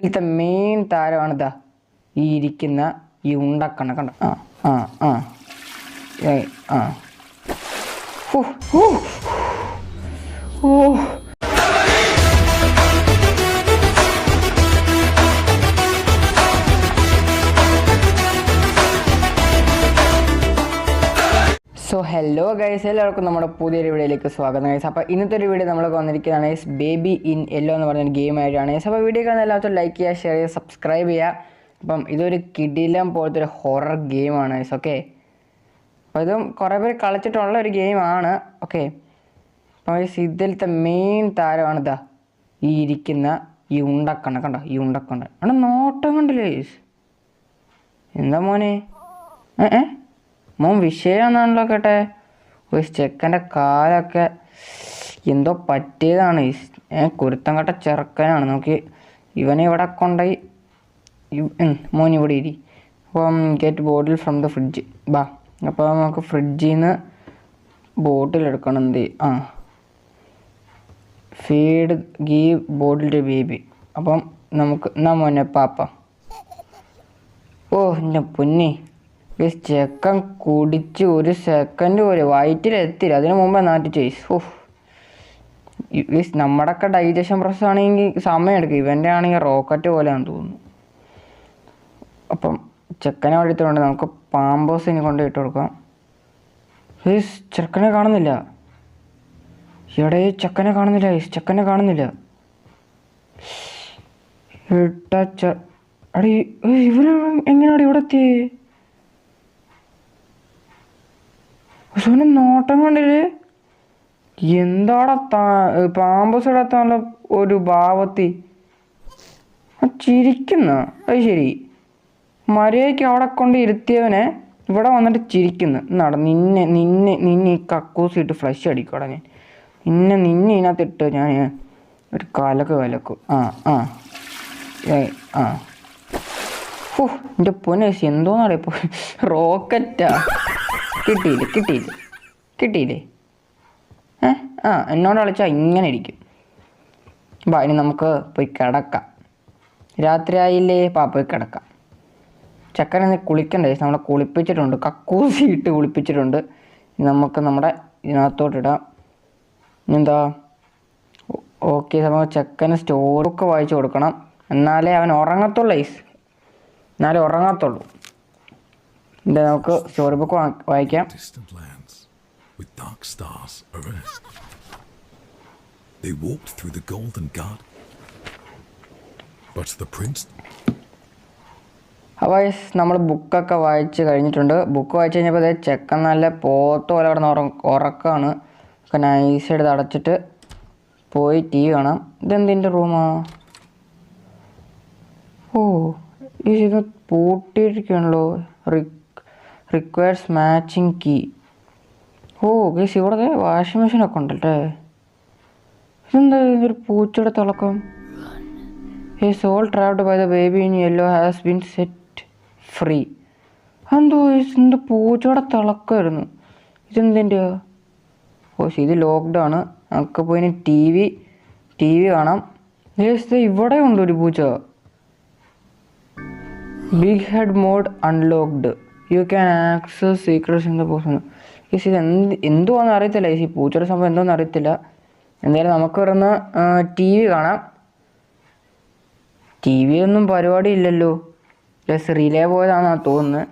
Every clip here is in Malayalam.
ഇതിലത്തെ മെയിൻ താരമാണ് ഇതാ ഈ ഇരിക്കുന്ന ഈ ഉണ്ടക്കണ കണ്ട? ആ ആ ആ. ആ. ഓ സോ ഹലോ ഗൈസ് എല്ലാവർക്കും നമ്മുടെ പുതിയൊരു വീഡിയോയിലേക്ക് സ്വാഗതം ഗൈസ് അപ്പോൾ ഇന്നത്തെ ഒരു വീഡിയോ നമ്മൾ വന്നിരിക്കുന്നതാണ് ഗൈസ് ബേബി ഇൻ യെല്ലോ എന്ന് പറഞ്ഞൊരു ഗെയിം ആയിട്ടാണ് ഗൈസ് അപ്പോൾ വീഡിയോ കാണുന്ന എല്ലാവർക്കും ലൈക്ക് ചെയ്യുക ഷെയർ ചെയ്യുക സബ്സ്ക്രൈബ് ചെയ്യുക. അപ്പം ഇതൊരു കിടിലം പോലത്തെ ഒരു ഹൊറർ ഗെയിമാണ് ഗൈസ് ഓക്കെ അപ്പോൾ ഇതും കുറേ പേര് കളിച്ചിട്ടുള്ള ഒരു ഗെയിമാണ് ഓക്കെ അപ്പോൾ ഗൈസ് ഇതിലത്തെ മെയിൻ താരമാണ് ഇതാ ഈ ഇരിക്കുന്ന ഈ ഉണ്ടക്കണ്ണ കണ്ടോ? ഈ ഉണ്ടക്കണ്ണ അവിടെ നോട്ടം കണ്ടില്ലേ ഗൈസ് എന്താ മോനെ? ഏ? മോൻ വിഷയമാണെന്നാണല്ലോ കേട്ടെ ഒരു ചെക്കന്റെ കാലൊക്കെ എന്തോ പറ്റിയതാണ്. കുരുത്തം കെട്ട ചെറുക്കനാണ്. നോക്കി ഇവനെ ഇവിടെ ഉം, മോൻ ഇവിടെ ഇരി. അപ്പം get bottle from the fridge ബാ അപ്പോൾ നമുക്ക് ഫ്രിഡ്ജിൽ നിന്ന് ബോട്ടിൽ എടുക്കണം. എന്ത്? ആ. Feed give bottle to baby അപ്പം നമുക്ക് എന്നാ മോനെ പാപ്പ. ഓ എന്റെ പൊന്നി. ചെക്കൻ കുടിച്ച് ഒരു സെക്കൻഡ് പോലെ വയറ്റിലെത്തില്ല അതിനു മുമ്പേ നാട്ടി ചേസ് ഓഹ് ഈ നമ്മുടെയൊക്കെ ഡൈജഷൻ പ്രോസസ് ആണെങ്കിൽ സമയം എടുക്കും. ഇവന്റെ ആണെങ്കിൽ റോക്കറ്റ് പോലെയാണ് തോന്നുന്നു. അപ്പം ചെക്കനെ വഴിത്തുകൊണ്ട് നമുക്ക് പാമ്പോസ് ഇനി കൊണ്ട് ഇട്ട് കൊടുക്കാം. ഗസ് ചെക്കനെ കാണുന്നില്ല. ഇവിടെ ചെക്കനെ കാണുന്നില്ല. ഗസ് ചെക്കനെ കാണുന്നില്ല. ഇട്ട ച അടി ഇവന് എങ്ങനെയാണ് ഇവിടെ എത്തി പക്ഷെ നോട്ടം കണ്ടില്ലേ എന്താടാ താ പാമ്പസ് ഇടത്താണല്ലോ ഒരു ഭാവത്തി? ചിരിക്കുന്ന. അത് ശരി. മര്യാദയ്ക്ക് അവിടെ കൊണ്ട് ഇരുത്തിയവനെ ഇവിടെ വന്നിട്ട് ചിരിക്കുന്നു. നട നിന്നെ നിന്നെ നിന്നെ ഈ കക്കൂസിട്ട് ഫ്ലഷ് അടിക്കോടാ ഞാൻ. നിന്നെ നിന്നെ ഇതിനകത്ത് ഇട്ട് ഞാൻ ഒരു കലക്ക് കലക്കും. ആ ആ. ഏയ്, ആ. ഓ എന്റെ പൊന്നേശി എന്തോന്നാണ് ഇപ്പോൾ റോക്കറ്റാ. കിട്ടിയില്ലേ കിട്ടിയില്ല കിട്ടിയില്ലേ? ഏ? ആ എന്നോട് കളിച്ചാൽ ഇങ്ങനെ ഇരിക്കും. ബാ അതിന് നമുക്ക് പോയി കിടക്കാം. രാത്രിയായില്ലേ പാ പോയി കിടക്കാം. ചക്കനെ കുളിക്കണ്ടേ നമ്മളെ കുളിപ്പിച്ചിട്ടുണ്ട്. കക്കൂസി ഇട്ട് കുളിപ്പിച്ചിട്ടുണ്ട്. നമുക്ക് നമ്മുടെ ഇതിനകത്തോട്ടിടാം എന്താ ഓക്കെ നമ്മൾ ചെക്കന് സ്റ്റോറൊക്കെ വായിച്ചു കൊടുക്കണം. എന്നാലേ അവൻ ഉറങ്ങത്തുള്ളൂ ഐസ്. എന്നാലേ ഉറങ്ങത്തുള്ളൂ. നമുക്ക് സ്റ്റോറി ബുക്ക് വായിക്കാം. With dark stars around. They walked through the golden garden. But the prince അപ്പോൾ നമ്മൾ ബുക്കൊക്കെ വായിച്ച് കഴിഞ്ഞിട്ടുണ്ട്. ബുക്ക് വായിച്ച് കഴിഞ്ഞപ്പോൾ അതായത് ചെക്കൻ നല്ല പോത്ത് പോലെ കിടന്ന് ഉറ ഉറക്കമാണ് ഒക്കെ നൈസ് എടുത്ത് അടച്ചിട്ട് പോയി ടി വി കാണാം ഇതെന്തിന്റെ റൂമാ ഓ ഈ പൂട്ടിയിരിക്കണല്ലോ പൂട്ടിയിരിക്കുകയാണല്ലോ. റിക്വയർസ് മാച്ചിങ് കീ ഓ ഗേസ് ഇവിടെ വാഷിംഗ് മെഷീനൊക്കെ ഉണ്ടല്ലേ? ഇതെന്താ ഇതൊരു പൂച്ചയുടെ തിളക്കം? His owl trapped by the baby in yellow has been set free എന്തോ എന്ത് പൂച്ചയുടെ തിളക്കമായിരുന്നു. ഇതെന്തിന്റെ ഓ ശരി, ഇത് ലോക്ക്ഡൗൺ നമുക്ക് പോയി ടി വി ടി വി കാണാം. ദേ ഇവിടെ ഉണ്ട് ഒരു പൂച്ച. Big head mode unlocked you can access secrets in the person ഈ ഇത് എന്ത് എന്തുവാന്ന് അറിയത്തില്ല. ഈ പൂച്ചയുടെ സംഭവം എന്തോന്ന് അറിയത്തില്ല. എന്തായാലും നമുക്ക് വരുന്ന ടി വി കാണാം. ടി വി ഒന്നും പരിപാടി ഇല്ലല്ലോ. ജസ്റ്റ് റിലേ പോയതാണെന്നാണ് തോന്നുന്നത്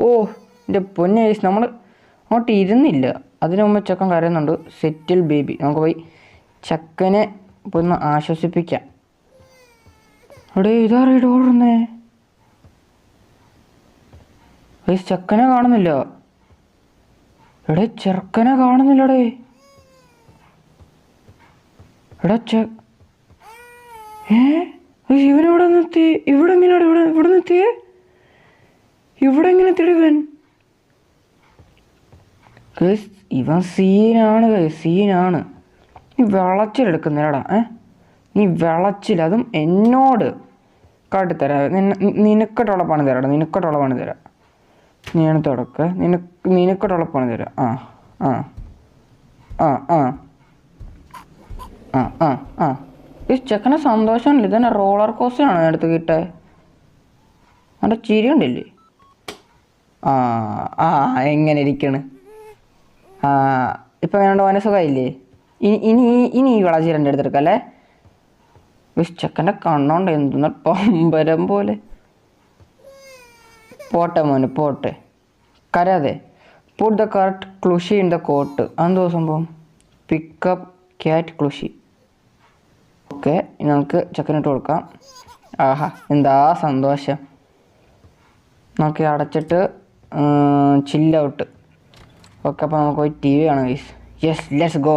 ഓ എന്റെ പൊന്നെ നമ്മൾ അങ്ങോട്ട് ഇരുന്നില്ല. അതിനു മുമ്പ് ചെക്കൻ കരയുന്നുണ്ട്. സെറ്റിൽ ബേബി നമുക്ക് പോയി ചെക്കനെ ഒന്ന് ആശ്വസിപ്പിക്കാം. അവിടെ എടേ ഇതാറി ഡോറുന്നേ ചെക്കനെ കാണുന്നില്ല. എടേ ചെറുക്കനെ കാണുന്നില്ലടേ. എടാ ചെ ഏ? ഇവിടെ നിർത്തി ഇവിടെ എങ്ങനെയാണ് ഇവിടെ ഇവിടെ നിർത്തിയേ ഇവിടെ എങ്ങനെ തിടുവൻ ഇവൻ? സീനാണ് സീനാണ്. നീ വിളച്ചിലെടുക്കുന്നില്ലടാ ഏ? നീ വിളച്ചിൽ അതും എന്നോട് കാട്ടിത്തരാ. നിന- നിനക്കിട്ടുള്ള പണി തരാടാ നിനക്കിട്ടുള്ള പണി തരാം നീയാണ് തുടക്ക നിനക്ക് നിനക്കോട്ടുള്ള പണി തരാം. ആ ആ ആ ആ. ആ ആ ആ. ഈ ചെക്കനെ സന്തോഷമല്ലേ ഇതന്നെ റോളർ കോസ്റ്ററാണ് എടുത്ത് കിട്ടേ? അവന്റെ ചിരി ഉണ്ടില്ലേ? ആ ആ എങ്ങനെ ഇരിക്കണ്? ആ ഇപ്പം വേണ്ട ഓനെ സുഖമായില്ലേ ഇനി ഇനി ഇനി ഈ വളച്ചീരന്റെ അടുത്തെടുക്കല്ലേ ചെക്കന്റെ കണ്ണോണ്ട് എന്തെന്ന പമ്പരം പോലെ. പോട്ടെ മോന് പോട്ടെ. കരാതെ പുട്ട് ദ കറക്റ്റ് ക്ലുഷി ഇൻ ദ കോട്ട് അതെന്തോ സംഭവം? പിക്കപ്പ് ക്യാറ്റ് ക്ലുഷി ഓക്കെ നമുക്ക് ചെക്കനിട്ട് കൊടുക്കാം. ആഹാ എന്താ സന്തോഷം. നമുക്ക് അടച്ചിട്ട് ചില്ല ഔട്ട് ഓക്കെ അപ്പോൾ നമുക്ക് പോയി ടി വി കാണാം ഗൈസ് യെസ് ലെറ്റ്സ് ഗോ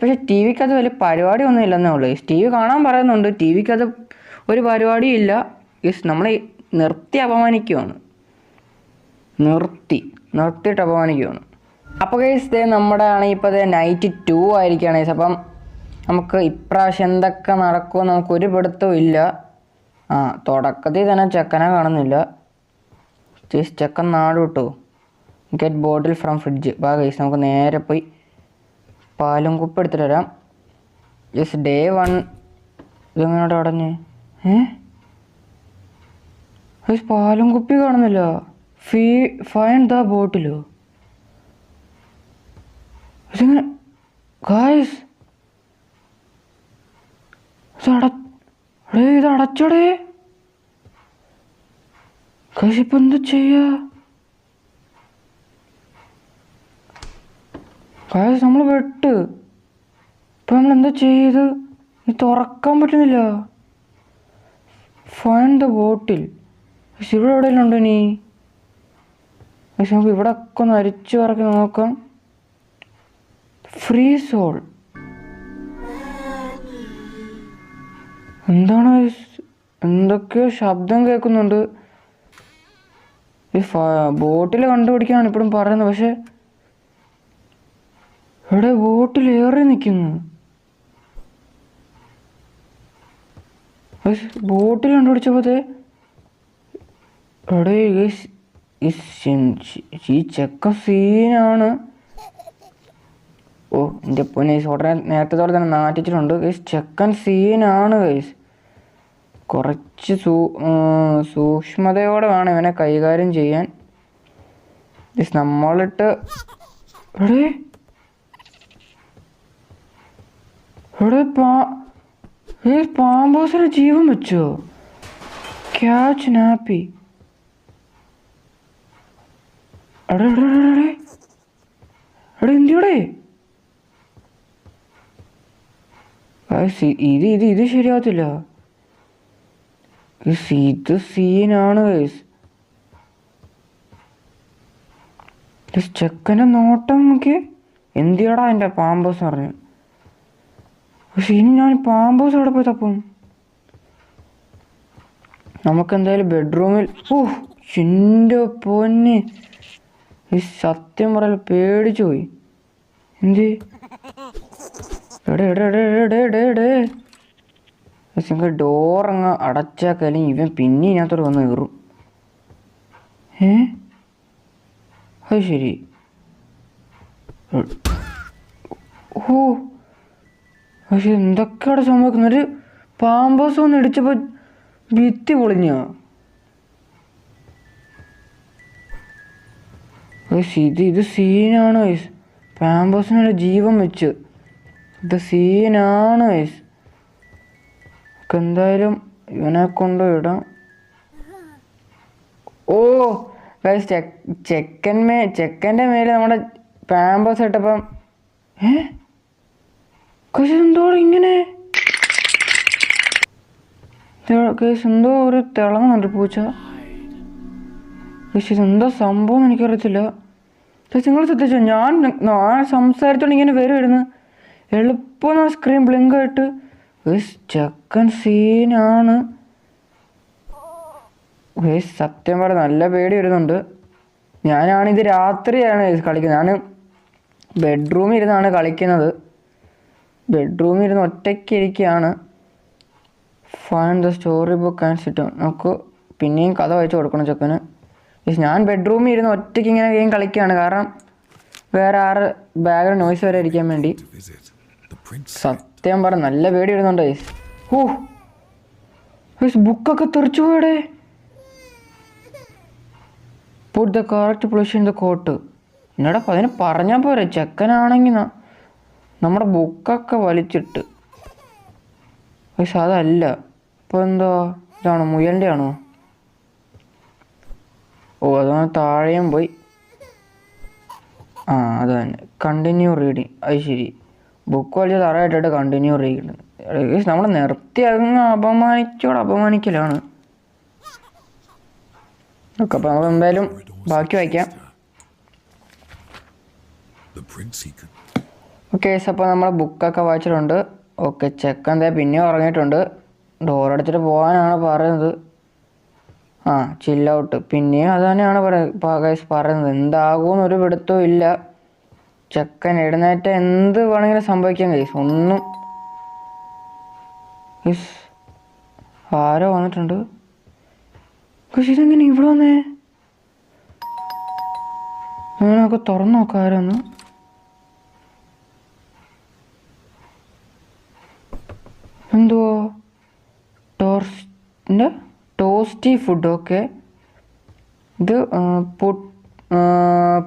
പക്ഷേ ടി വിക്കത് വലിയ പരിപാടി ഒന്നും ഇല്ലെന്നേ ഉള്ളൂ ടി വി കാണാൻ പറയുന്നുണ്ട് ടി വിക്കത് ഒരു പരിപാടിയും ഇല്ല. യെസ് നമ്മളെ നിർത്തി അപമാനിക്കുവാണ്. നിർത്തി നിർത്തിയിട്ട് അപമാനിക്കുവാണ്. അപ്പോൾ കേസ് ദേ നമ്മുടെ ആണെങ്കിൽ ഇപ്പോൾ നൈറ്റ് ടു ആയിരിക്കുകയാണ് കേസ് അപ്പം നമുക്ക് ഇപ്രാവശ്യം എന്തൊക്കെ നടക്കുമോ നമുക്ക് ഒരു പിടുത്തവും ഇല്ല. ആ തുടക്കത്തിൽ തന്നെ ചെക്കനെ കാണുന്നില്ല. ചേച്ചി ചെക്കൻ നാട് വിട്ടു. ഗെറ്റ് ബോട്ടിൽ ഫ്രം ഫ്രിഡ്ജ് വാ കേസ് നമുക്ക് നേരെ പോയി പാലും കുപ്പ് എടുത്തിട്ട് വരാം. യെസ് ഡേ വൺ ഇതെങ്ങനെയോടെ അടഞ്ഞ്? ഏ? ഗൈസ് പാലും കുപ്പി കാണുന്നില്ല. ഫീ ഫൈൻ ദ ബോട്ടിലോ. ഗായ്സ്. ഇത് അടച്ചടേ. ഗായ്സ് ഇപ്പൊ എന്ത് ചെയ്യാ? ഗായ്സ് നമ്മൾ വെട്ട്. ഇപ്പൊ നമ്മൾ എന്താ ചെയ്ത്? ഇത് തുറക്കാൻ പറ്റുന്നില്ല. Find the bottle. ഇവിടെ എവിടെയെങ്കിലും ഉണ്ടോ നീ പക്ഷെ നമുക്ക് ഇവിടെ ഒക്കെ ഒന്ന് അരിച്ചു പറക്കി നോക്കാം. ഫ്രീ സോൾ എന്താണ്? എന്തൊക്കെയോ ശബ്ദം കേൾക്കുന്നുണ്ട്. ഈ ബോട്ടിൽ കണ്ടുപിടിക്കാനാണ് ഇപ്പോഴും പറയുന്നത്. പക്ഷെ ഇവിടെ ബോട്ടിൽ ഏറി നിൽക്കുന്നു ബോട്ടിൽ കണ്ടുപിടിച്ചപ്പോഴത്തെ എടേ ഈ ചെക്ക സീനാണ് ഓ എന്റെ പൊന്നെ ഗയ്സ്, ഉടനെ നേരത്തെ പോലെ തന്നെ നാട്ടിച്ചിട്ടുണ്ട് ഗൈസ് ചെക്കൻ സീനാണ് ഗൈസ് കുറച്ച് സൂക്ഷ്മതയോടെ വേണം ഇവനെ കൈകാര്യം ചെയ്യാൻ. ഗയ്സ്, നമ്മളിട്ട് എടേ. എടേ പാ പാമ്പോസിന് ജീവൻ വെച്ചോ? ക്യാച്ച് നാപ്പി ഇത് ഇത് ഇത് ശരിയാവത്തില്ല. ഗയ്സ്, ഇത് സീനാണ് ഗൈസ് ചെക്കന്റെ നോട്ടം നോക്കി. എന്തിയടാ എന്റെ പാമ്പോസ് പറഞ്ഞു? പക്ഷെ ഇനി ഞാൻ പാമ്പോസ് അവിടെ പോയി തപ്പും? നമുക്ക് എന്തായാലും ബെഡ്റൂമിൽ ഓ എന്റെ പൊന്ന്. ഈ സത്യം പറയാൻ പേടിച്ചു പോയി എന്ത്? എടേ എടേ ഇവൻ പിന്നെ ഇതിനകത്തോട്ട് വന്ന് കയറും. ഏ? അത് ശരി. ഓ. പക്ഷെ എന്തൊക്കെയാണ് സംഭവിക്കുന്നത്? ഒരു പാമ്പോസ് ഒന്ന് ഇടിച്ചപ്പോൾ ഭിത്തി പൊളിഞ്ഞോ. ഇത് ഇത് സീനാണ് വയസ് പാമ്പോസിനൊരു ജീവൻ വെച്ച്. ഇത് സീനാണ് വയസ് എന്തായാലും ഇവനെ കൊണ്ട് ഇടാം ഓ ഗൈസ് ചെക്കൻ മേ ചെക്കന്റെ മേലെ നമ്മുടെ പാമ്പോസ് ഇട്ടപ്പം ഏ? ഗയ്സ്, എന്തോ ഇങ്ങനെ? കേസ് എന്തോ ഒരു തിളങ്ങുന്നുണ്ട് പൂച്ച. പക്ഷെ ഇതെന്താ സംഭവം എന്ന് എനിക്കറിയത്തില്ല. പക്ഷെ നിങ്ങൾ ശ്രദ്ധിച്ചോ ഞാൻ ഞാൻ സംസാരിച്ചോണ്ട് ഇങ്ങനെ വരുമായിരുന്നു എളുപ്പം ആ സ്ക്രീൻ ബ്ലിങ്ക് ആയിട്ട്. ചെക്കൻ സീനാണ്. സത്യം പറ നല്ല പേടി വരുന്നുണ്ട്. ഞാനാണിത് രാത്രിയാണ് കളിക്കുന്നത്. ഞാൻ ബെഡ്റൂമിൽ ഇരുന്നാണ് കളിക്കുന്നത്. ബെഡ്റൂമിൽ ഇരുന്ന് ഒറ്റയ്ക്ക് ഇരിക്കുകയാണ്. Find the story book and sit നമുക്ക് പിന്നെയും കഥ വായിച്ചു കൊടുക്കണം ചെക്കന്. ഞാൻ ബെഡ്റൂമിൽ ഇരുന്ന് ഒറ്റയ്ക്ക് ഇങ്ങനെ ഗെയിം കളിക്കുകയാണ്. കാരണം വേറെ ആറ് ബാക്ക്ഗ്രൗണ്ട് നോയ്സ് വരെ ഇരിക്കാൻ വേണ്ടി. സത്യം പറ നല്ല പേടി ഇടുന്നുണ്ട് ഐസ് ഓ ഐസ് ബുക്കൊക്കെ തെറിച്ചു പോയടെ. Put the correct പൊളിഷൻ the coat എന്നടാ അതിനെ പറഞ്ഞാൽ പോരെ? ചെക്കനാണെങ്കിൽ നമ്മുടെ ബുക്കൊക്കെ വലിച്ചിട്ട്. പക്ഷെ അതല്ല. ഇപ്പോൾ എന്തോ? ഇതാണോ? മുയലിന്റെ ആണോ ഓ അതാണ് താഴെയും പോയി. ആ അത് തന്നെ. കണ്ടിന്യൂ റീഡിങ് അത് ശരി. ബുക്ക് വലിയ തറയായിട്ടിട്ട് കണ്ടിന്യൂ റീഡിങ് നമ്മൾ നിർത്തി അങ്ങ് അപമാനിച്ചോട് അപമാനിക്കലാണ്. ഓക്കെ അപ്പോൾ നമ്മൾ എന്തായാലും ബാക്കി വായിക്കാം. ഓക്കെ അപ്പോൾ നമ്മൾ ബുക്കൊക്കെ വായിച്ചിട്ടുണ്ട്. ഓക്കെ ചെക്കൻ എന്താ പിന്നെ ഉറങ്ങിയിട്ടുണ്ട്. ഡോർ അടച്ചിട്ട് പോകാനാണ് പറയുന്നത്. ആ ചില്ലൗട്ട് പിന്നെയും അത് തന്നെയാണ് പറയുന്നത്. പറയുന്നത് എന്താകുമെന്നൊരു പിടുത്തവും ഇല്ല. ചെക്കൻ എഴുന്നേറ്റ എന്ത് വേണമെങ്കിലും സംഭവിക്കാൻ കേസ് ഒന്നും. ആരോ വന്നിട്ടുണ്ട്. പക്ഷെ ഇതെങ്ങനെ ഇവിടെ വന്നേ? ഞാനൊക്കെ തുറന്നു നോക്കാം ആരോന്ന്. എന്തുവാ? ടോർസ്റ്റ് ടോസ്റ്റി ഫുഡ് ഓക്കെ ഇത്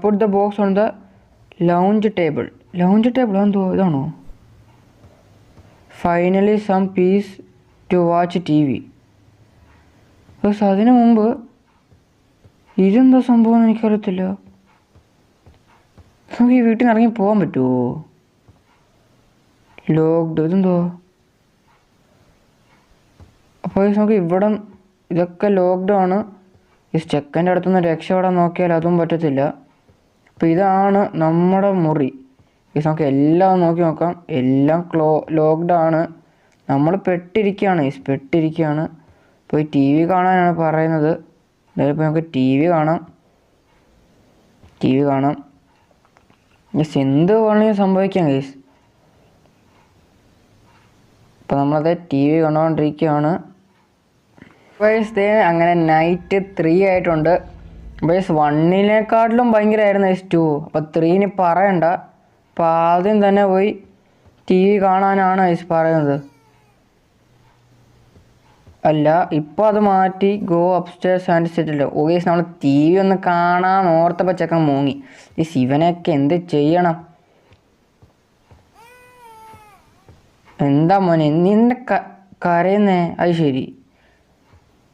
put the box on the lounge table lounge table എന്തോ ഇതാണോ? Finally some peace to watch T V bus അതിനു മുമ്പ് ഇതെന്താ സംഭവം എനിക്കറിയത്തില്ല. നമുക്ക് ഈ വീട്ടിൽ നിന്ന് ഇറങ്ങി പോകാൻ പറ്റുമോ ലോക്ക്ഡ് ഇതെന്തോ? അപ്പോൾ നമുക്ക് ഇവിടെ ഇതൊക്കെ ലോക്ക്ഡൗണ് ഈ ചെക്കന്റെ അടുത്തുനിന്ന് രക്ഷപ്പെടാൻ നോക്കിയാൽ അതും പറ്റത്തില്ല. അപ്പോൾ ഇതാണ് നമ്മുടെ മുറി. ഈ നമുക്ക് എല്ലാം നോക്കി നോക്കാം. എല്ലാം ക്ലോ ലോക്ക്ഡൗൺ നമ്മൾ പെട്ടിരിക്കുകയാണ് ഈ പെട്ടിരിക്കുകയാണ്. പോയി ടി വി കാണാനാണ് പറയുന്നത്. എന്തായാലും ഇപ്പോൾ നമുക്ക് ടി വി കാണാം. ടി വി കാണാം. യെസ് എന്ത് വേണമെങ്കിലും സംഭവിക്കാം ഗൈസ് ഇപ്പോൾ നമ്മളത് ടി വി കണ്ടുകൊണ്ടിരിക്കുകയാണ് വയസ് ദേ അങ്ങനെ നൈറ്റ് ത്രീ ആയിട്ടുണ്ട്. വയസ് വണ്ണിനെക്കാട്ടിലും ഭയങ്കരമായിരുന്നു എസ് ടു അപ്പോൾ ത്രീന് പറയണ്ട. അപ്പോൾ ആദ്യം തന്നെ പോയി ടി വി കാണാനാണ് എസ് പറയുന്നത്. അല്ല ഇപ്പോൾ അത് മാറ്റി ഗോ അപ്സ്റ്റേഴ്സ് ആൻഡ് സെറ്റിൽ ഓഗേസ് നമ്മൾ ടി വി ഒന്ന് കാണാൻ ഓർത്തപ്പോൾ ചെക്കൻ മൂങ്ങി. ഈ ശിവനൊക്കെ എന്ത് ചെയ്യണം? എന്താ മോനെ നിന്റെ ക കരയുന്നേ? അത് ശരി.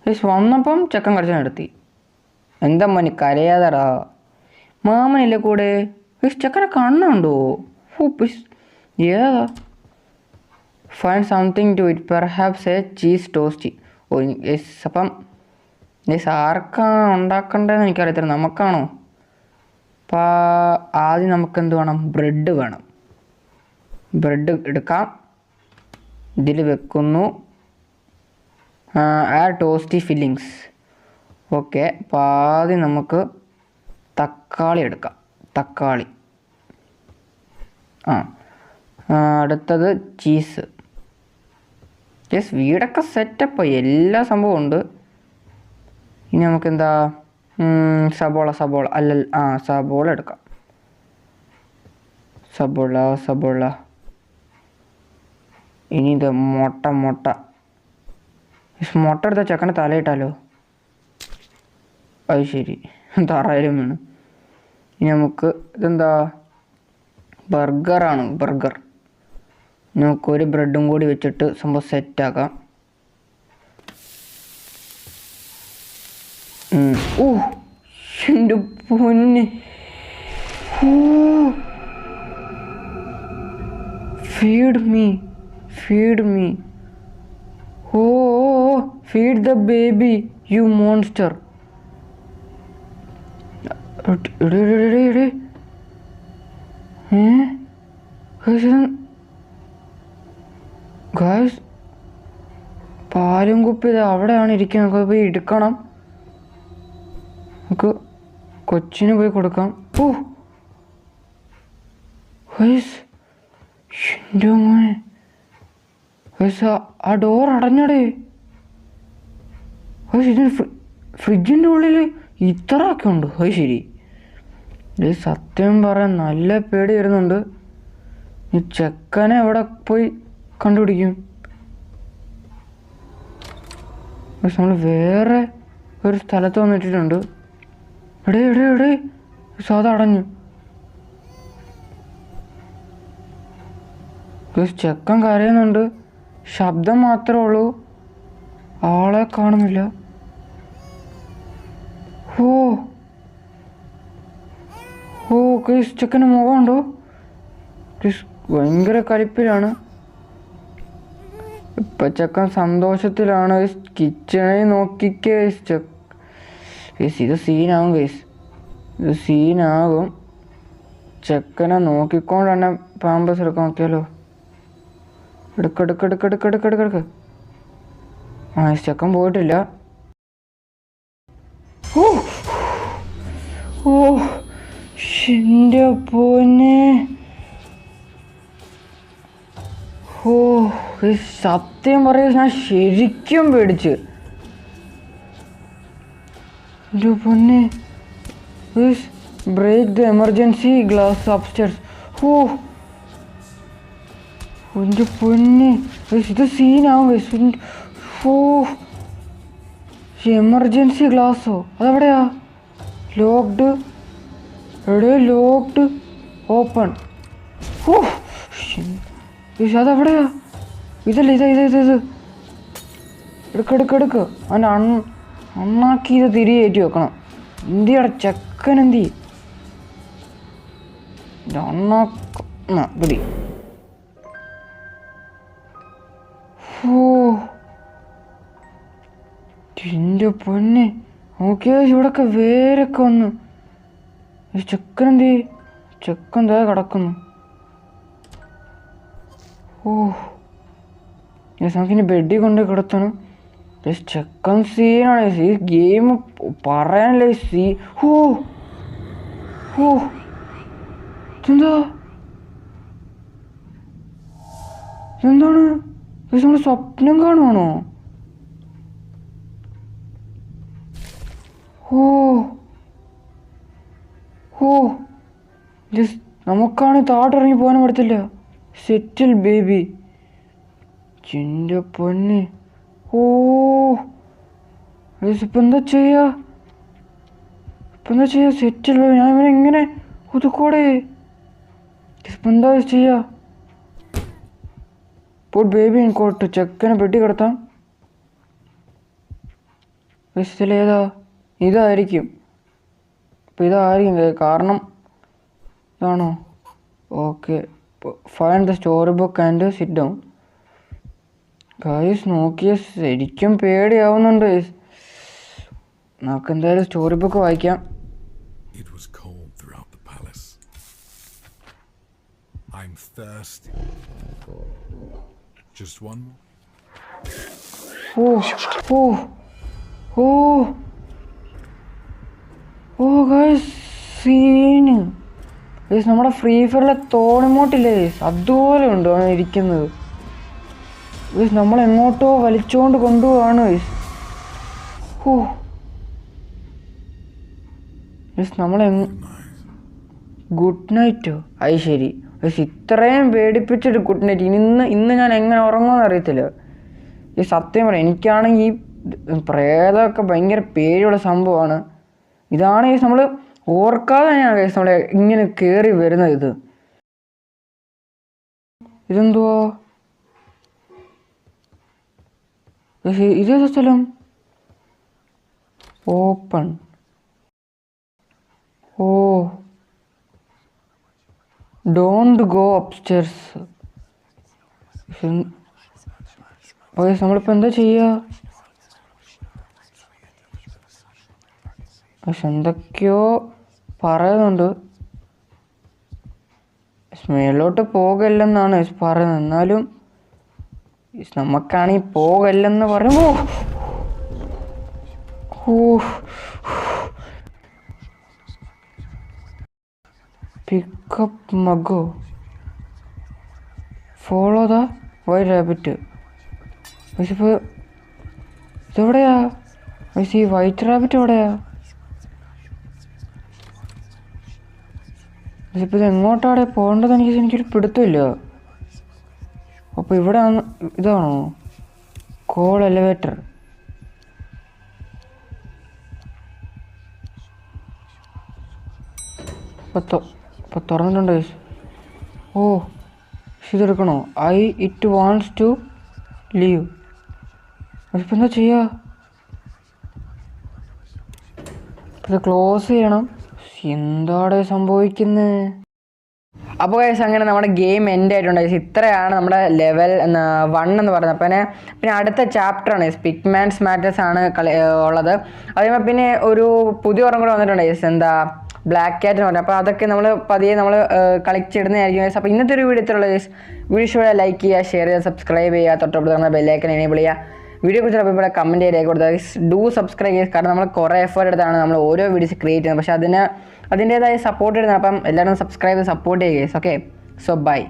ഏസ് വന്നപ്പം ചെക്കൻ കടിച്ചു നിർത്തി എന്താ മനി കരയാതടാ. മാമനില്ലേ കൂടെ? ഏസ് ചെക്കനെ കണ്ണുണ്ടോ ഓ ഏതാ? Find something to eat perhaps a cheese toastie oh yes അപ്പം. യെസ് ആർക്കാണ് ഉണ്ടാക്കേണ്ടതെന്ന് എനിക്കറിയത്തില്ല. നമുക്കാണോ? അപ്പോൾ ആദ്യം നമുക്ക് എന്ത് വേണം? ബ്രെഡ് വേണം. ബ്രെഡ് എടുക്കാം. ഇതിൽ വെക്കുന്നു. ആ ടോസ്റ്റി ഫില്ലിങ്സ് ഓക്കെ അപ്പോൾ ആദ്യം നമുക്ക് തക്കാളി എടുക്കാം. തക്കാളി. ആ അടുത്തത് ചീസ് യെസ് വീടൊക്കെ സെറ്റപ്പ് എല്ലാ സംഭവവും ഉണ്ട്. ഇനി നമുക്ക് എന്താ സബോള സബോള. അല്ല ആ സബോള എടുക്കാം. സബോള സബോള. ഇനി ഇത് മുട്ട മുട്ട. യെസ്, മുട്ട എടുത്ത ചക്കന തലയിട്ടാലോ അത് ശരി. തറയിലും വേണം. ഇനി നമുക്ക് ഇതെന്താ? ബർഗറാണ് ബർഗർ. നമുക്കൊരു ബ്രെഡും കൂടി വെച്ചിട്ട് സംഭവം സെറ്റാക്കാം. ഓ എന്റെ പൊന്ന്. Feed me feed me oh feed the baby you monster guys പാലും കുപ്പി ഇത് അവിടെയാണ് ഇരിക്കുന്നത്. നമുക്ക് പോയി എടുക്കണം. നമുക്ക് കൊച്ചിന് പോയി കൊടുക്കാം. ഓ. ഗൈസ് എന്റെ മോനെ. ആ ഡോർ അടഞ്ഞടേ. ഓ ഇതിന് ഫ്രിഡ്ജിന്റെ ഉള്ളിൽ ഇത്ര ഒക്കെ ഉണ്ട്. അത് ശരി. ഇത് സത്യം പറയാൻ നല്ല പേടി വരുന്നുണ്ട്. ഈ ചെക്കനെ എവിടെ പോയി കണ്ടുപിടിക്കും? പക്ഷെ നമ്മൾ വേറെ ഒരു സ്ഥലത്ത് വന്നിട്ടിട്ടുണ്ട്. എടേ എടേ എടേ. സാധ അടഞ്ഞു. ചെക്കൻ കരയുന്നുണ്ട്. ശബ്ദം മാത്രമേ ഉള്ളൂ. ആളെ കാണുന്നില്ല. ഓ ഓ ക്രിസ് ചെക്കന് മുഖമുണ്ടോ ക്രിസ് ഭയങ്കര കലിപ്പിലാണ്. ഇപ്പൊ ചെക്കൻ സന്തോഷത്തിലാണ്. കിച്ചണെ നോക്കിക്കേ ചെക്ക്. ഇത് സീനാകും കേസ് ഇത് സീനാകും. ചെക്കനെ നോക്കിക്കൊണ്ട് തന്നെ പാമ്പസ് എടുക്കാൻ നോക്കിയാലോ? എടുക്ക എടുക്ക ആ ചെക്കൻ പോയിട്ടില്ല. ഓ ഓ എന്റെ ഓ ഈ സത്യം പറയ ഞാൻ ശരിക്കും പേടിച്ച്. എന്റെ പൊന്നെ. Break the emergency glass upstairs ഓ എന്റെ പൊന്നെ. ഇത് സീനാവും ഓ എമർജൻസി ഗ്ലാസ്സോ അതെവിടെയാ? ലോക്ക്ഡ്. എവിടെ ലോക്ക്ഡ്. ഓപ്പൺ. ഓ അതെവിടെയാ? ഇതല്ല ഇതാ ഇത് ഇത് ഇത്. എടുക്ക എടുക്ക എടുക്ക. അവന്റെ അൺ അണ്ണാക്കി ഇത് തിരികെ കയറ്റി വെക്കണം. എന്തിയടെ ചെക്കൻ എന്തി? അണ്ണാക്ക പിടി ഓ എന്റെ പൊന്നെ നോക്കിയാ ഇവിടൊക്കെ വേരൊക്കെ വന്നു ഈ ചെക്കൻ എന്തി ചെക്കൻ ദേ കിടക്കുന്നു ഓ യെസ് നമുക്കിനി ബെഡിൽ കൊണ്ട് കിടത്തണം യെസ് ചെക്കൻ സീനാണ് ഈ ഗെയിം പറയാനല്ലേ സീ ഓ ഓ എന്താ ഇതെന്താണ് നമ്മൾ സ്വപ്നം കാണുവാണോ? ഓ. ഓ. നമുക്കാണ് താട്ടിറങ്ങി പോകാനും പറ്റത്തില്ല. സെറ്റിൽ ബേബി ചിന്റെ പൊന്ന്. ഓ. ഇപ്പം എന്താ ചെയ്യാ? ഇപ്പം എന്താ ചെയ്യാ? സെറ്റിൽ ബേബി ഞാൻ ഇവനെ എങ്ങനെ ഒതുക്കോടെ. ഇപ്പം എന്താ ചെയ്യാ? ഇപ്പോൾ ബേബി കോട്ട് ചെക്കനെ പെട്ടി കിടത്താം. ഏതാ ഇതായിരിക്കും. അപ്പോൾ ഇതായിരിക്കും കാരണം ഇതാണോ? Okay. Find the story book and sit down guys നോക്കിയ ശരിക്കും പേടിയാവുന്നുണ്ട്. നമുക്ക് എന്തായാലും സ്റ്റോറി ബുക്ക് വായിക്കാം. It was cold throughout the palace. I'm thirsty. Just one more? Oh, oh, oh, oh, guys, scene guys നമ്മുടെ ഫ്രീ ഫയറിലെ തോണിമോട്ടില്ലേ ഗൈസ് അതുപോലെ ഉണ്ട് അവൻ ഇരിക്കുന്നത്. ഗൈസ് നമ്മൾ എങ്ങോട്ടോ വലിച്ചുകൊണ്ട് കൊണ്ടുപോവാണ് ഗൈസ് ഓ ഗൈസ് നമ്മളെ ഗുഡ് നൈറ്റോ അത് ശരി. ഗൈസ് ഇത്രയും പേടിപ്പിച്ചൊരു ഗുഡ് നൈറ്റ് ഇന്ന് ഇന്ന് ഞാൻ എങ്ങനെ ഉറങ്ങുമെന്ന് അറിയത്തില്ല. ഈ സത്യം പറയാം എനിക്കാണെങ്കിൽ ഈ പ്രേതമൊക്കെ ഭയങ്കര പേടിയുള്ള സംഭവമാണ്. ഇതാണ് ഈ നമ്മൾ ഓർക്കാതെ ഞാൻ നമ്മളെ ഇങ്ങനെ കയറി വരുന്നത് ഇത്. ഇതെന്തുവാ? ഇത് ഇതേതാ സ്ഥലം? Open. Oh. Don't go upstairs okay നമ്മളിപ്പോൾ എന്താ ചെയ്യുക പക്ഷെ എന്തൊക്കെയോ പറയുന്നുണ്ട്. മേലോട്ട് പോകല്ലെന്നാണ് പറയുന്നത്. എന്നാലും നമുക്കാണെങ്കിൽ പോകല്ലെന്ന് പറയുമ്പോൾ ഓ പിക്കപ്പ് മഗോ ഫോളോ ദ വൈറ്റ് റാബിറ്റ് പക്ഷെ ഇപ്പോൾ ഇതെവിടെയാ പക്ഷെ ഈ വൈറ്റ് റാബിറ്റ് എവിടെയാ? പക്ഷെ ഇപ്പോൾ ഇത് എങ്ങോട്ടാടെ പോകേണ്ടത്? എനിക്ക് എനിക്കൊരു പിടുത്തമില്ല. അപ്പോൾ ഇവിടെ ഇതാണോ? കോൾ എലിവേറ്റർ ഇപ്പോൾ തുറന്നിട്ടുണ്ട് guys. ഓ ഇതെടുക്കണോ? I it wants to leave അതിപ്പോൾ എന്താ ചെയ്യുക ഇത് ക്ലോസ് ചെയ്യണം. എന്താണ് സംഭവിക്കുന്നത് അപ്പോൾ കേസ് അങ്ങനെ നമ്മുടെ ഗെയിം എൻഡ് ആയിട്ടുണ്ട് guys. ഇത്രയാണ് നമ്മുടെ ലെവൽ വൺ എന്ന് പറയുന്നത്. പിന്നെ പിന്നെ അടുത്ത ചാപ്റ്ററാണ് സ്പിക് മാൻസ് മാറ്റേഴ്സ് ആണ് കളി ഉള്ളത്. അതേപോലെ പിന്നെ ഒരു പുതിയ ഓർമ്മ കൂടെ വന്നിട്ടുണ്ട് guys. എന്താ? ബ്ലാക്ക് ക്യാറ്റ് എന്ന് പറഞ്ഞത് അപ്പോൾ അതൊക്കെ നമ്മൾ പതിയെ നമ്മൾ കളിച്ചിടുന്നതായിരിക്കും. അപ്പോൾ ഇന്നത്തെ ഒരു വീഡിയോ ഇത്രയുള്ള വീഡിയോ ഇഷ്ടം ലൈക്ക് ചെയ്യുക ഷെയർ ചെയ്യുക സബ്സ്ക്രൈബ് ചെയ്യുക. തൊട്ടടുത്ത് നമ്മുടെ ബെല്ലൈക്കൻ എനേബിൾ ചെയ്യുക. വീഡിയോ കുറിച്ച് അഭിപ്രായം കമന്റ് ചെയ്ത് കൊടുത്താൽ ഡു സബ്സ്ക്രൈബ് ചെയ്യുക കാരണം നമ്മൾ കുറേ എഫേർട്ട് എടുത്താണ് നമ്മൾ ഓരോ വീഡിയോസ് ക്രിയേറ്റ് ചെയ്യുന്നത്. പക്ഷേ അതിന് അതിന്റേതായ സപ്പോർട്ട് ഇടുന്നത്. അപ്പം എല്ലാവരും സബ്സ്ക്രൈബ് സപ്പോർട്ട് ചെയ്യുക ഓക്കെ സോ ബൈ